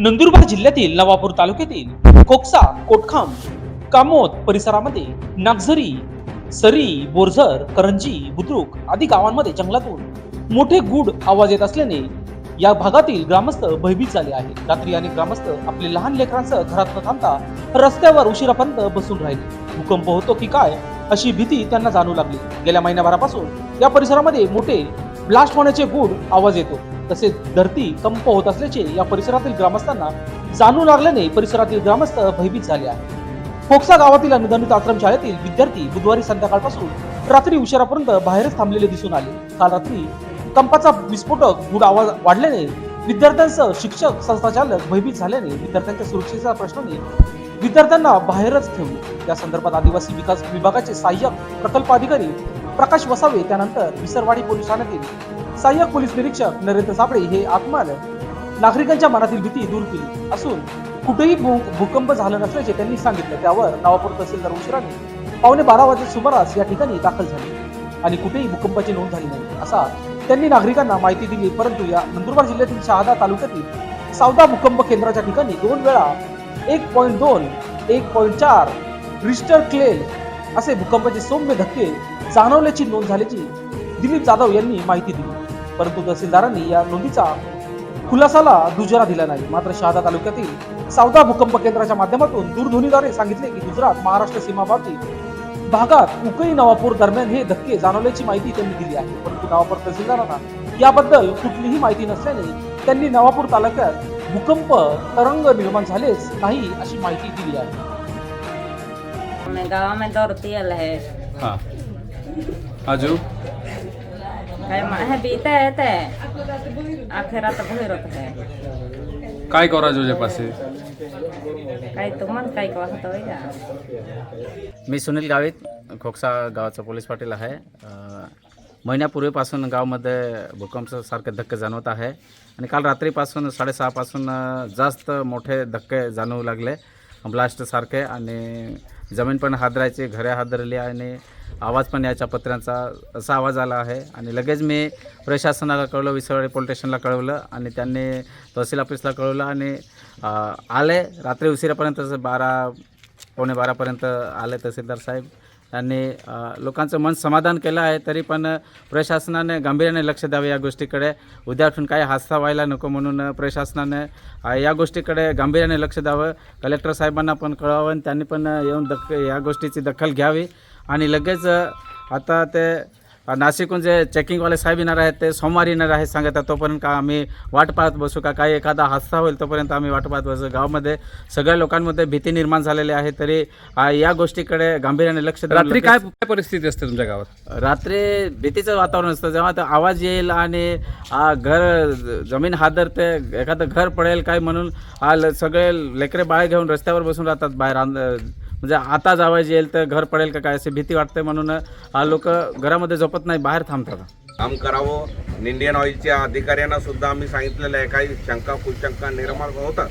नंदुरबार जिल्ह्यातील नवापूर तालुक्यातील कोकसा कोटखांब कामोद परिसरामध्ये नागझरी सरी बोरझर करंजी बुद्रुक आदी गावांमध्ये जंगलातून मोठे गुड आवाज येत असल्याने या भागातील ग्रामस्थ भयभीत झाले आहेत. रात्री अनेक ग्रामस्थ आपले लहान लेकरांसह घरात न थांबता रस्त्यावर उशिरापर्यंत बसून राहिले. भूकंप होतो की काय अशी भीती त्यांना जाणू लागली. गेल्या महिन्याभरापासून या परिसरामध्ये मोठे ब्लास्ट होण्याचे गुड आवाज येतो. तसेच धरती कंप होत असल्याचे या परिसरातील ग्रामस्थांना जाणू लागल्याने परिसरातील ग्रामस्थ भयभीत झाले आहेत. फोक्सा गावातील अनुदानित आश्रमशाळेतील विद्यार्थी बुधवारी संध्याकाळपासून रात्री उशिरापर्यंत बाहेरच थांबलेले दिसून आले. काल रात्री कंपाचा विस्फोटक गुड आवाज वाढल्याने विद्यार्थ्यांसह शिक्षक संस्थाचालक भयभीत झाल्याने विद्यार्थ्यांच्या सुरक्षेच्या प्रश्नाने विद्यार्थ्यांना बाहेरच ठेवले. या संदर्भात आदिवासी विकास विभागाचे सहाय्यक प्रकल्प अधिकारी प्रकाश वसावे त्यानंतर विसरवाडी पोलीस ठाण्यातील सहाय्यक पोलीस निरीक्षक नरेंद्र साबळे हे आत्माल नागरिकांच्या मनातील भीती दूर केली असून कुठेही भूकंप झाला नसल्याचे त्यांनी सांगितलं. त्यावर नवापूर तहसीलदार उशिराने पावणे बारा वाजे सुमारास या ठिकाणी दाखल झाले. आणि कुठेही भूकंपाची नोंद झाली नाही. असा त्यांनी नागरिकांना माहिती दिली परंतु या नंदुरबार जिल्ह्यातील शहादा तालुक्यातील सावदा भूकंप केंद्राच्या ठिकाणी दोन वेळा एक पॉईंट दोन एक पॉईंट चार रिस्टर क्लेल असे भूकंपाचे सौम्य धक्के जाणवल्याची नोंद झाल्याची दिलीप जाधव यांनी माहिती दिली. परंतु तहसीलदारांनी या नोंदीचा खुलासाला दुजरा दिला नाही. मात्र शहादा तालुक्यातील सावदा भूकंप केंद्राच्या माध्यमातून दूरध्वनीद्वारे सांगितले की गुजरात महाराष्ट्र सीमाभागी भागात उकई नवापूर दरम्यान हे धक्के जाणवल्याची माहिती त्यांनी दिली आहे. परंतु नवापूर तहसीलदारांना याबद्दल कुठलीही माहिती नसल्याने त्यांनी नवापूर तालुक्यात भूकंप तरंग निर्माण झालेच नाही अशी माहिती दिली आहे. हमें गाँव में दौड़ तेल है हाँ. आजू? है बीते है ते भैरत काय? करा तुझ्या पासे? काही तो मन काही का होतं होय का? मी सुनील गावित खोकसा गावाचा पोलीस पाटील आहे. अ, महिन्यापूर्वीपासून गावामध्ये भूकंपासारखे धक्के जाणवत आहे. आणि काल रात्रीपासून साडेसहापासून अ, जास्त मोठे धक्के जाणवू लागले. ब्लास्टसारखे आणि जमीन पण हादरायची घरे हादरले आणि आवाज पण याच्या पत्र्यांचा असा आवाज आला आहे. आणि लगेच मी प्रशासनाला कळवलं विसरवाडी पोलीस स्टेशनला कळवलं आणि त्यांनी तहसील ऑफिसला कळवलं आणि आले. रात्री उशिरापर्यंत बारा पावणे बारापर्यंत आले तहसीलदार साहेब. त्यांनी लोकांचं मन समाधान केलं आहे तरी पण प्रशासनाने गांभीर्याने लक्ष द्यावे या गोष्टीकडे. उद्या उठून काही हादसा व्हायला नको म्हणून प्रशासनाने या गोष्टीकडे गांभीर्याने लक्ष द्यावं. कलेक्टर साहेबांना पण कळवावं आणि त्यांनी पण येऊन दख या गोष्टीची दखल घ्यावी. आणि लगेच आता ते नाशिकहून जे चेकिंगवाले साहेब येणार आहेत ते सोमवारी येणार आहेत सांगत तोपर्यंत का आम्ही वाट पाहत बसू का? काही एखादा हादसा होईल तोपर्यंत आम्ही वाट पाहत बसू. गावामध्ये सगळ्या लोकांमध्ये भीती निर्माण झालेली आहे तरी या गोष्टीकडे गांभीर्याने लक्ष. रात्री काय काय परिस्थिती असते तुमच्या गावात? रात्री भीतीचं वातावरण असतं. जेव्हा ते आवाज येईल आणि घर जमीन हादरते एखादं घर पडेल काय म्हणून सगळे लेकरे बाळे घेऊन रस्त्यावर बसून राहतात बाहेर म्हणजे आता जावायची येईल तर घर पडेल का काय अशी भीती वाटते म्हणून लोक घरामध्ये झोपत नाही बाहेर थांबतात. काम करावं. इंडियन ऑइलच्या अधिकाऱ्यांना सुद्धा आम्ही सांगितलेलं आहे काही शंका कुशंका निर्माण होतात.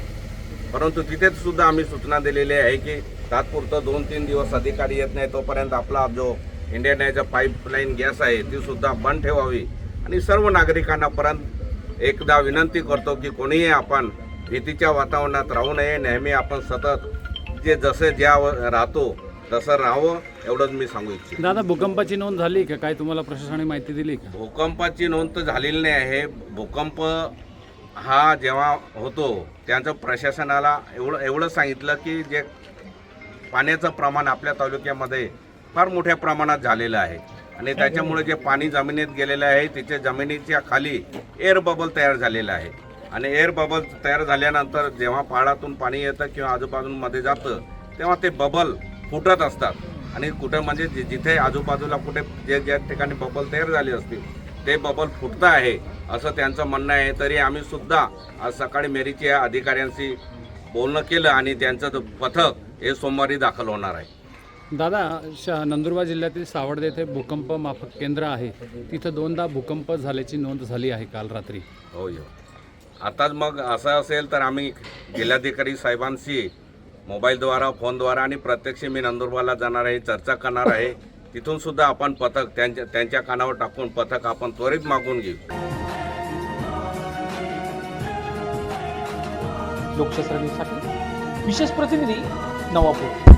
परंतु तिथेच सुद्धा आम्ही सूचना दिलेली आहे की तात्पुरतं दोन तीन दिवस अधिकारी येत नाही तोपर्यंत आपला जो इंडियन ऑइलचा पाईपलाईन गॅस आहे ती सुद्धा बंद ठेवावी. आणि सर्व नागरिकांना परत एकदा विनंती करतो की कोणीही आपण भीतीच्या वातावरणात राहू नये. नेहमी आपण सतत जे जसे ज्या राहतो तसं राहावं एवढंच मी सांगू इच्छितो. दादा भूकंपाची नोंद झाली का? काय तुम्हाला प्रशासनाने माहिती दिली का? भूकंपाची नोंद तर झालेली नाही आहे. भूकंप हा जेव्हा होतो त्यांचं प्रशासनाला एवढं एवढं सांगितलं की जे पाण्याचं प्रमाण आपल्या तालुक्यामध्ये फार मोठ्या प्रमाणात झालेलं आहे. आणि त्याच्यामुळे जे पाणी जमिनीत गेलेलं आहे तिथे जमिनीच्या खाली एअर बबल तयार झालेला आहे. आणि एअर बबल तयार झाल्यानंतर जेव्हा पहाडातून पाणी येतं किंवा आजूबाजूमध्ये जातं तेव्हा ते बबल फुटत असतात. आणि कुठं म्हणजे जिथे आजूबाजूला कुठे जे ज्या ठिकाणी बबल तयार झाले असतील ते बबल फुटतं आहे असं त्यांचं म्हणणं आहे. तरी आम्ही सुद्धा आज सकाळी मेरीच्या अधिकाऱ्यांशी बोलणं केलं आणि त्यांचं पथक हे सोमवारी दाखल होणार आहे. दादा श नंदुरबार जिल्ह्यातील सावड येथे भूकंप माफक केंद्र आहे. तिथं दोनदा भूकंप झाल्याची नोंद झाली आहे काल रात्री. हो हो आताच मग असं असेल तर आम्ही जिल्हाधिकारी साहेबांशी मोबाईलद्वारा फोनद्वारा आणि प्रत्यक्ष मी नंदुरबारला जाणार आहे चर्चा करणार आहे. तिथून सुद्धा आपण पथक त्यांच्या त्यांच्या कानावर टाकून पथक आपण त्वरित मागून घेऊ. लोकशास्त्र विशेष प्रतिनिधी नवापूर.